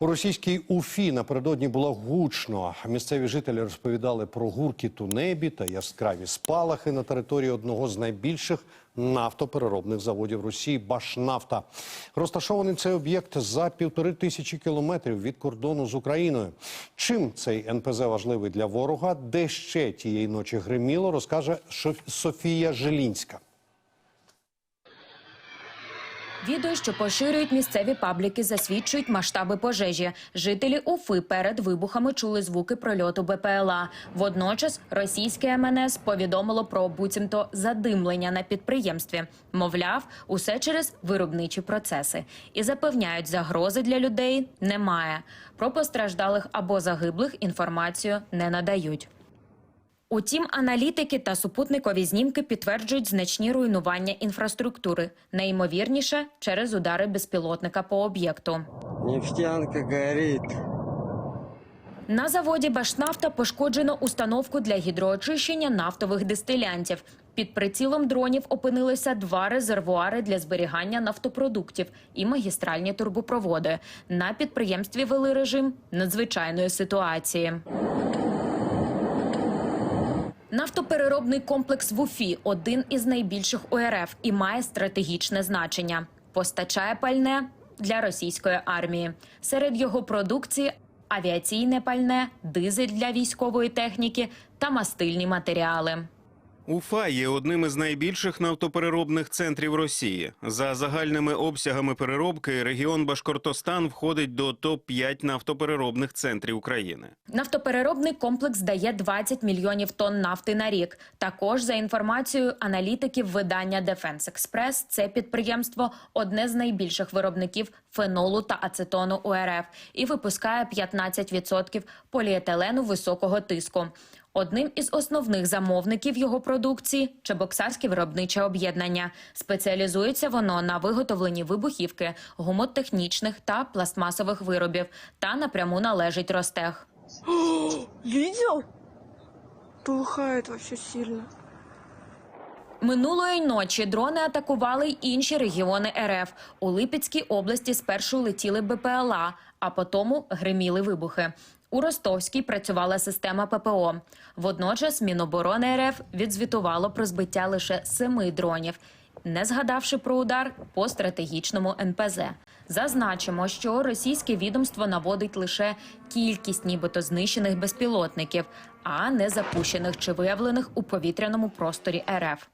У російській Уфі напередодні було гучно. Місцеві жителі розповідали про гуркіт у небі та яскраві спалахи на території одного з найбільших нафтопереробних заводів Росії Башнафта. Розташований цей об'єкт за півтори тисячі кілометрів від кордону з Україною. Чим цей НПЗ важливий для ворога? Де ще тієї ночі гриміло, розкаже Софія Желінська. Відео, що поширюють місцеві пабліки, засвідчують масштаби пожежі. Жителі Уфи перед вибухами чули звуки прольоту БПЛА. Водночас російське МНС повідомило про буцімто задимлення на підприємстві. Мовляв, усе через виробничі процеси. І запевняють, загрози для людей немає. Про постраждалих або загиблих інформацію не надають. Утім, аналітики та супутникові знімки підтверджують значні руйнування інфраструктури, найімовірніше через удари безпілотника по об'єкту. Нефтянка горит. На заводі Башнафта пошкоджено установку для гідроочищення нафтових дистилянтів. Під прицілом дронів опинилися два резервуари для зберігання нафтопродуктів і магістральні турбопроводи. На підприємстві вели режим надзвичайної ситуації. Нафтопереробний комплекс в Уфі один із найбільших у РФ і має стратегічне значення. Постачає пальне для російської армії. Серед його продукції авіаційне пальне, дизель для військової техніки та мастильні матеріали. Уфа є одним із найбільших нафтопереробних центрів Росії. За загальними обсягами переробки регіон Башкортостан входить до топ-5 нафтопереробних центрів України. Нафтопереробний комплекс дає 20 мільйонів тонн нафти на рік. Також, за інформацією аналітиків видання Defense Express, це підприємство одне з найбільших виробників фенолу та ацетону у РФ і випускає 15% поліетилену високого тиску. Одним із основних замовників його продукції Чебоксарське виробниче об'єднання. Спеціалізується воно на виготовленні вибухівки, гумотехнічних та пластмасових виробів та напряму належить Ростех. Бачив? Тухає вообще сильно. Минулої ночі дрони атакували й інші регіони РФ. У Липецькій області спершу летіли БПЛА, а потім гриміли вибухи. У Ростовській працювала система ППО. Водночас Міноборони РФ відзвітувало про збиття лише семи дронів, не згадавши про удар по стратегічному НПЗ. Зазначимо, що російське відомство наводить лише кількість нібито знищених безпілотників, а не запущених чи виявлених у повітряному просторі РФ.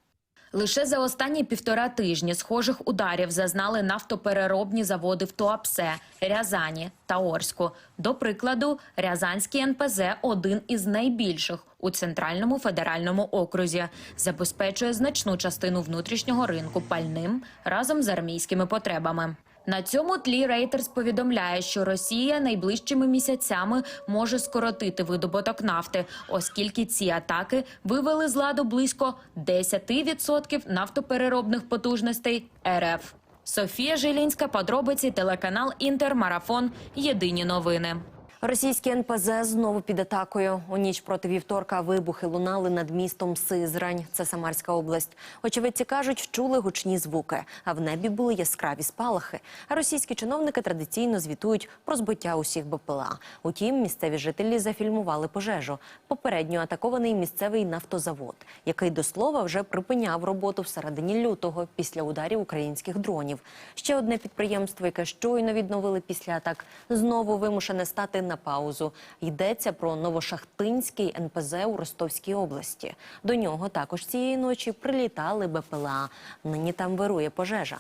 Лише за останні півтора тижні схожих ударів зазнали нафтопереробні заводи в Туапсе, Рязані та Орську. До прикладу, Рязанський НПЗ один із найбільших у центральному федеральному окрузі, забезпечує значну частину внутрішнього ринку пальним разом з армійськими потребами. На цьому тлі Рейтерс повідомляє, що Росія найближчими місяцями може скоротити видобуток нафти, оскільки ці атаки вивели з ладу близько 10% нафтопереробних потужностей РФ. Софія Жилінська, подробиці, телеканал Інтермарафон. Єдині новини. Російські НПЗ знову під атакою. У ніч проти вівторка вибухи лунали над містом Сизрань. Це Самарська область. Очевидці кажуть, чули гучні звуки, а в небі були яскраві спалахи. А російські чиновники традиційно звітують про збиття усіх БПЛА. Утім, місцеві жителі зафільмували пожежу. Попередньо атакований місцевий нафтозавод, який до слова вже припиняв роботу в середині лютого після ударів українських дронів. Ще одне підприємство, яке щойно відновили після атак, знову вимушене стати на паузу. Йдеться про Новошахтинський НПЗ у Ростовській області. До нього також цієї ночі прилітали БПЛА. Нині там вирує пожежа.